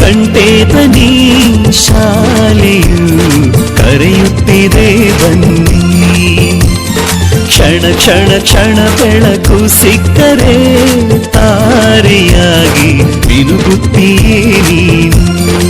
ಗಂಟೆ ತನಿ ಶಾಲೆಯು ಕರೆಯುತ್ತಿದೆ ಬನ್ನಿ. ಕ್ಷಣ ಕ್ಷಣ ಕ್ಷಣ ಬೆಳಕು ಸಿಕ್ಕರೆ ತಾರೆಯಾಗಿ ಬಿರುಗುತ್ತೀಯೇ ನೀನು.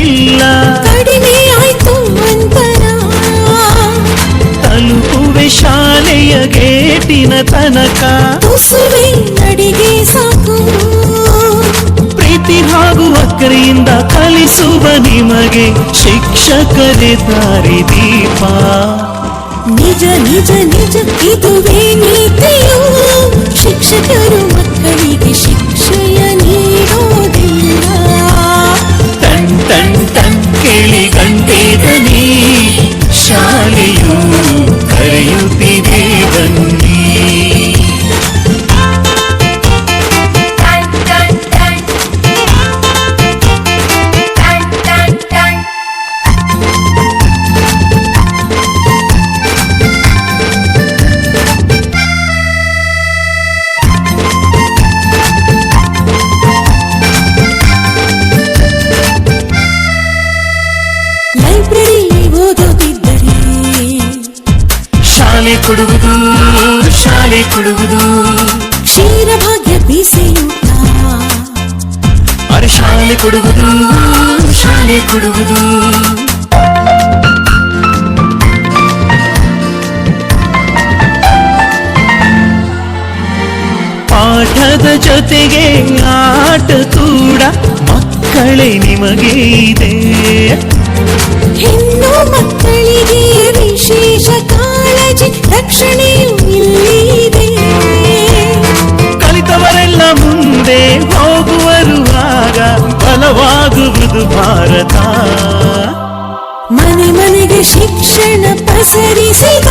ಗೇಟಿನ ತನಕ. ನಡಿಗೆ ಸಾಕು. ಪ್ರೀತಿ ಹಾಗೂ ಅಕ್ಕರೆಯಿಂದ ಕಲಿಸುವ ನಿಮಗೆ ಶಿಕ್ಷಕರೇ ದಾರಿ ದೀಪ. ನಿಜ ನಿಜ ನಿಜ ಇದುವೇ ನೀತಿಯು ಶಿಕ್ಷಕರು ಮಕ್ಕಳಿಗೆ ಶಿಕ್ಷೆಯ ನೀಡೋದಿಲ್ಲ. ಟನ್ ಟನ್ ಟನ್ ಕೇಳಿ ಗಂಟೆದನಿ ಶಾಲೆಯು ಕರೆಯುತ್ತಿದೆ ಕೊಡುವುದು ಶಾಲೆ ಕೊಡುವುದು. ಕ್ಷೀರಭಾಗ್ಯ ಬೀಸೆಯೂಟ? ಅರೆ ಶಾಲೆ ಕೊಡುವುದು ಶಾಲೆ ಕೊಡುವುದು. ಪಾಠದ ಜೊತೆಗೆ ಆಟ ಕೂಡ ಮಕ್ಕಳೇ ನಿಮಗೆ ಇದೆ. ಹೆಣ್ಣು ಮಕ್ಕಳಿಗೆ ವಿಶೇಷ ಬಲವಾಗುವುದು ಭಾರತ ಮನೆ ಮನೆಗೆ ಶಿಕ್ಷಣ ಪಸರಿಸಿದ